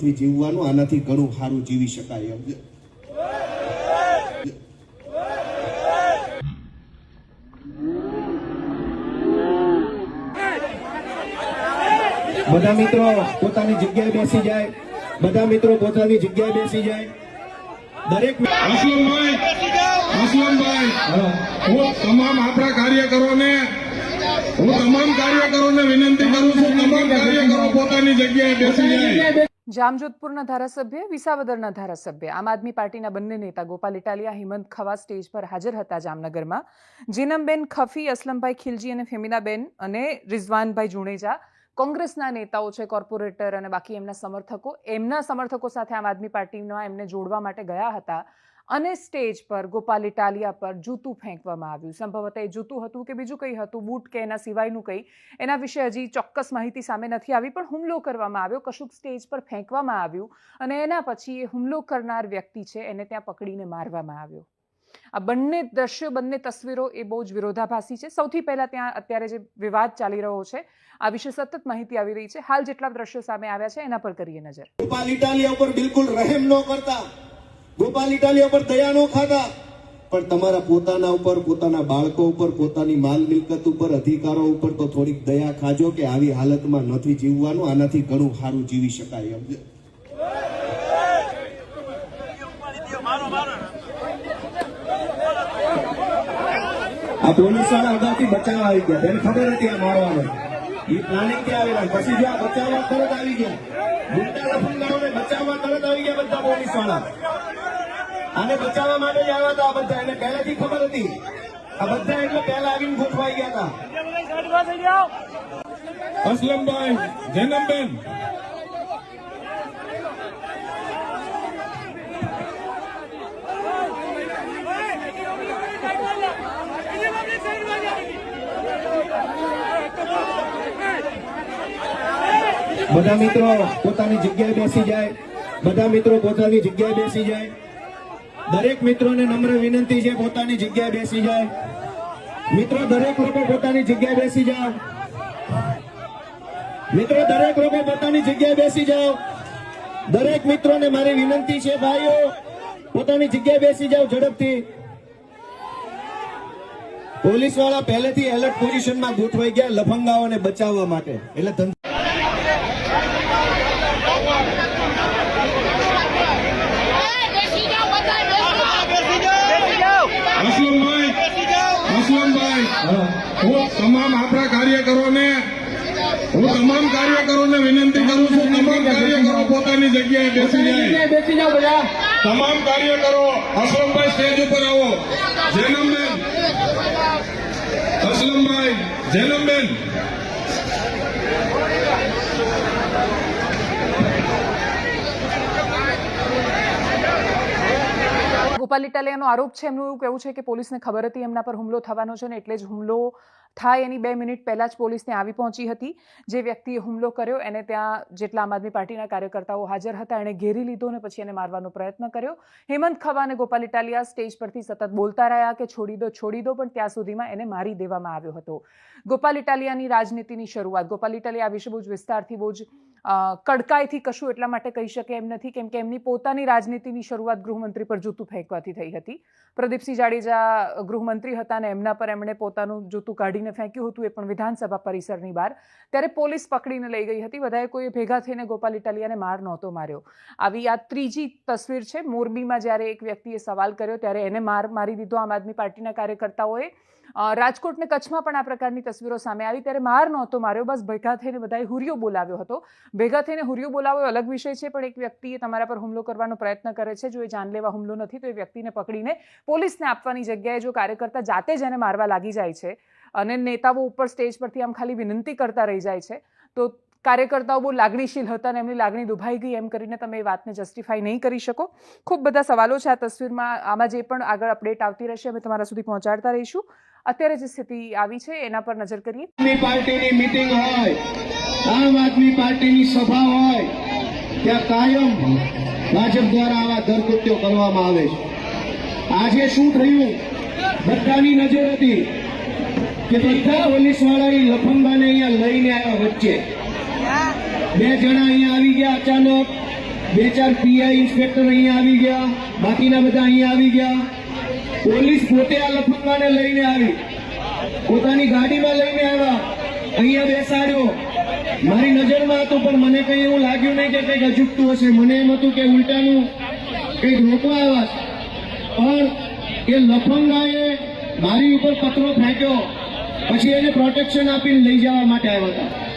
થી જીવવાનું આનાથી ઘણું સારું જીવી શકાય એમ. બધા મિત્રો પોતાની જગ્યાએ બેસી જાય. બધા મિત્રો પોતાની જગ્યાએ બેસી જાય. દરેક અસલમભાઈ અસલમભાઈ હું તમામ આપણા કાર્યકરોને હું તમામ કાર્યકરોને વિનંતી કરું છું તમામ કાર્યકરો પોતાની જગ્યાએ બેસી જાય. જામજોધપુરના ધારાસભ્ય, વિસાવદરના ધારાસભ્ય, આમ આદમી પાર્ટીના બંને નેતા ગોપાલ ઇટાલિયા, હિમંત ખવા સ્ટેજ પર હાજર હતા જામનગરમાં. જીનમબેન ખફી, અસલમભાઈ ખિલજી અને ફેમિનાબેન અને રિઝવાનભાઈ જુણેજા કોંગ્રેસના નેતાઓ છે, કોર્પોરેટર અને બાકી એમના સમર્થકો. એમના સમર્થકો સાથે આમ આદમી પાર્ટીના એમને જોડવા માટે ગયા હતા. અને સ્ટેજ પર ગોપાલ ઇટાલિયા પર જૂતું ફેંકવામાં આવ્યું. સંભવત એ જૂતું હતું કે બીજું કંઈ હતું, બૂટ કે એના સિવાયનું કંઈ. એના વિશે હજી ચોક્કસ માહિતી સામે નથી આવી, પણ હુમલો કરવામાં આવ્યો. કશુંક સ્ટેજ પર ફેંકવામાં આવ્યું અને એના પછી એ હુમલો કરનાર વ્યક્તિ છે, એને ત્યાં પકડીને મારવામાં આવ્યો. આ બંને દ્રશ્યો, બંને તસવીરો એ બહુ જ વિરોધાભાસી છે. સૌથી પહેલા ત્યાં અત્યારે જે વિવાદ ચાલી રહ્યો છે, આ વિશે સતત માહિતી આવી રહી છે. હાલ જેટલા દ્રશ્યો સામે આવ્યા છે, એના પર કરીએ નજર. ઉપર બિલકુલ રહેમ ન કરતા. ગોપાલ ઇટાલિયા પર દયા ન ખાતા. પણ તમારા પોતાના ઉપર, પોતાના બાળકો ઉપર, પોતાની માલ મિલકત ઉપર, અધિકારો ઉપર તો થોડીક દયા ખાજો કે આવી હાલતમાં નથી જીવવાનું, આનાથી ઘણું સારું જીવી શકાય એમ. આ પોલીસવાળા અગાઉથી બચાવવા આવી ગયા. તેને ખબર હતી આ મારવાનો. એ પ્લાનિંગથી આવેલા? પછી જો આ બચાવવા તરત આવી ગયા. ગુંડા લફંગાઓને બચાવવા તરત આવી ગયા બધા પોલીસવાળા આને બચાવવા માટે જ આવ્યા હતા આ બધા. એને પહેલાથી ખબર હતી. આ બધા એટલે પહેલા આવીને ગોઠવાઈ ગયા હતા. અસલમભાઈ જૈનમબેન. બધા મિત્રો પોતાની જગ્યાએ બેસી જાય. બધા મિત્રો પોતાની જગ્યાએ બેસી જાય. દરેક મિત્રોને નમ્ર વિનંતી છે પોતાની જગ્યાએ બેસી જાય. મિત્રો, દરેક લોકો પોતાની જગ્યાએ બેસી જાઓ. મિત્રો, દરેક લોકો પોતાની જગ્યાએ બેસી જાઓ. દરેક મિત્રોને મારી વિનંતી છે, ભાઈઓ, પોતાની જગ્યાએ બેસી જાઓ ઝડપથી. પોલીસવાળા પહેલેથી એલર્ટ પોઝિશનમાં ગોઠવાઈ ગયા લફંગાઓને બચાવવા માટે. એટલે ધંધા બેસી જાઓ બધા બેસી જાઓ અસલમભાઈ અસલમભાઈ હું તમામ આપણા કાર્યકરોને હું તમામ કાર્યકરોને વિનંતી કરું છું તમામ કાર્યકરો પોતાની બેસી બધા તમામ કાર્યકરો અશોકભાઈ સ્ટેજ ઉપર આવો. જૈનમબેન અસલમભાઈ જૈનમબેન ગોપાલ આરોપ છે, એમનું એવું કહેવું છે કે પોલીસને ખબર હતી, એમના પર હુમલો થવાનો છે ને એટલે જ હુમલો થાય. એની બે મિનિટ પહેલાં જ પોલીસને આવી પહોંચી હતી. જે વ્યક્તિએ હુમલો કર્યો, એને ત્યાં જેટલા આમ આદમી પાર્ટીના કાર્યકર્તાઓ હાજર હતા, એણે ઘેરી લીધો અને પછી એને મારવાનો પ્રયત્ન કર્યો. હેમંત ખવા અને ગોપાલ ઇટાલિયા સ્ટેજ પરથી સતત બોલતા રહ્યા કે છોડી દો છોડી દો, પણ ત્યાં સુધીમાં એને મારી દેવામાં આવ્યો હતો. ગોપાલ ઇટાલિયાની રાજનીતિની શરૂઆત. ગોપાલ ઇટાલિયા આ વિશે બહુ જ વિસ્તારથી બહુ જ કડકાઈથી કશું એટલા માટે કહી શકે એમ નથી કેમ કે એમની પોતાની રાજનીતિની શરૂઆત ગૃહમંત્રી પર જૂતું ફેંકવાથી થઈ હતી. પ્રદીપસિંહ જાડેજા ગૃહમંત્રી હતા અને એમના પર એમણે પોતાનું જૂતું કાઢીને ફેંક્યું હતું એ પણ વિધાનસભા પરિસરની બહાર. ત્યારે પોલીસ પકડીને લઈ ગઈ હતી. બધાએ કોઈ ભેગા થઈને ગોપાલ ઇટાલિયાને માર નહોતો માર્યો. આવી આ ત્રીજી તસવીર છે. મોરબીમાં જ્યારે એક વ્યક્તિએ સવાલ કર્યો ત્યારે એને માર મારી દીધો આમ આદમી પાર્ટીના કાર્યકર્તાઓએ. રાજકોટ ને કચ્છમાં પણ આ પ્રકારની તસવીરો સામે આવી. ત્યારે માર નહોતો માર્યો. બસ ભેગા થઈને બધાએ હુરિયો બોલાવ્યો હતો. ભેગા થઈને હુરિયો બોલાવ્યો અલગ વિષય છે, પણ એક વ્યક્તિએ તમારા પર હુમલો કરવાનો પ્રયત્ન કરે છે. જો એ જાનલેવા હુમલો નથી, તો એ વ્યક્તિને પકડીને પોલીસને આપવાની જગ્યાએ જો કાર્યકર્તા જાતે જ એને મારવા લાગી જાય છે અને નેતાઓ ઉપર સ્ટેજ પરથી આમ ખાલી વિનંતી કરતા રહી જાય છે, તો કાર્યકર્તાઓ બહુ લાગણીશીલ હતા અને એમની લાગણી દુભાઈ ગઈ, એમ કરીને તમે એ વાતને જસ્ટિફાઈ નહીં કરી શકો. ખૂબ બધા સવાલો છે આ તસવીરમાં. આમાં જે પણ આગળ અપડેટ આવતી રહેશે, અમે તમારા સુધી પહોંચાડતા રહીશું. અત્યારે જે સ્થિતિ આવી છે, એના પર નજર કરીએ. પાર્ટીની મીટિંગ હોય, આમ આદમી પાર્ટીની સભા હોય, ત્યાં કાયમ ભાજપ દ્વારા આવા ધરકૃત્યો કરવામાં આવે છે. આજે શું થયું? બધાની નજર હતી કે બધા પોલીસવાળા લફંગાને અહીંયા લઈને આવ્યા વચ્ચે. બે જણા અહીંયા આવી ગયા અચાનક. બે ચાર પીઆઈ ઇન્સ્પેક્ટર અહીંયા આવી ગયા. બાકીના બધા અહીંયા આવી ગયા. પોલીસ પોતે આ લફંગાને લઈને આવી. પોતાની ગાડીમાં લઈને આવ્યા. અહીંયા બેસાડ્યો. મારી નજરમાં હતું, પણ મને કઈ એવું લાગ્યું નહીં કે કંઈક અજુકતું હશે. મને એમ હતું કે ઉલટાનું કંઈક રોકવા આવ્યા પણ એ લફંગાએ મારી ઉપર પથરો ફેંક્યો. પછી એને પ્રોટેક્શન આપીને લઈ જવા માટે આવ્યા હતા.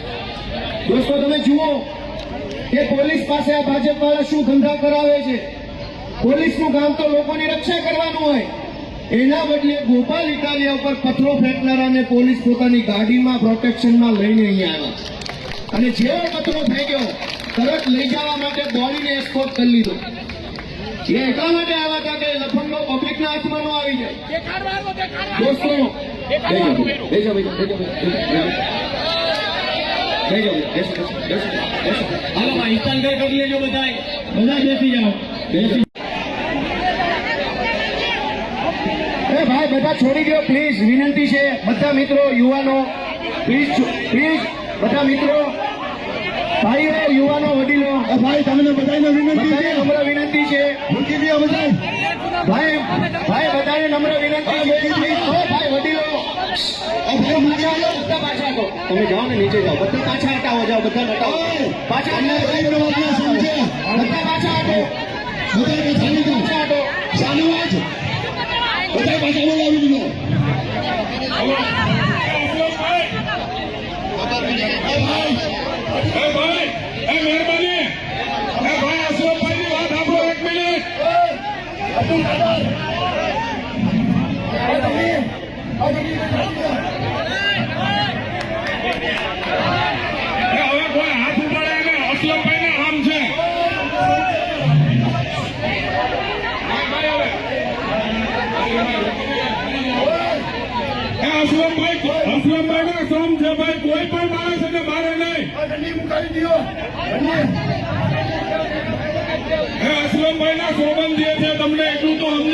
દોસ્તો તમે જુઓ કે પોલીસ પાસે આ ભાજપ વાળા શું ધંધા કરાવે છે? પોલીસનું કામ તો લોકોની રક્ષા કરવાનું હોય. એના બદલે ગોપાલ ઇટાલિયા ઉપર ફેંકનારા ફેંકનારાને પોલીસ પોતાની ગાડીમાં પ્રોટેક્શનમાં લઈને અહીંયા આવ્યા. અને જેવો પથરો ફેંક્યો તરત લઈ જવા માટે દોડીને એસ્કોર્ટ કરી લીધો. એ એટલા માટે આવ્યા હતા કે લફંગો પબ્લિકના હાથમાં ન આવી જાય. દોસ્તો બેસો, બેસો, બેસો. હાલો કરી લેજો બધા બેસી જાઓ. બેસી. ભાઈ બધા છોડી દો પ્લીઝ વિનંતી છે. બધા મિત્રો યુવાનો પ્લીઝ પ્લીઝ બધા મિત્રો ભાઈઓ યુવાનો વડીલો. ભાઈ તમને બધાને વિનંતી છે. નમ્ર વિનંતી છે. મૂકી દો બધા ભાઈ ભાઈ બધાને નમ્ર વિનંતી છે. ભાઈ વડીલો બધા પાછા હટો, બધા પાછા હટો. તમે જાઓ ને નીચે જાઓ. બધા પાછા હટાવો જાઓ બધા હટાવો. પાછા. બધા પાછા હટો. પાછા હટો. બધા પાછા બોલાવી દીધો. એ ભાઈ એ મહેરબાની. ભાઈ અશોકભાઈ ની વાત સાંભળો એક મિનિટ. અસલમભાઈ અસલમભાઈ ના સમ છે ભાઈ કોઈ પણ માણસ એને મારે નહીં એ અસલમભાઈ ના સોબંધ છે તમને એટલું તો સમજો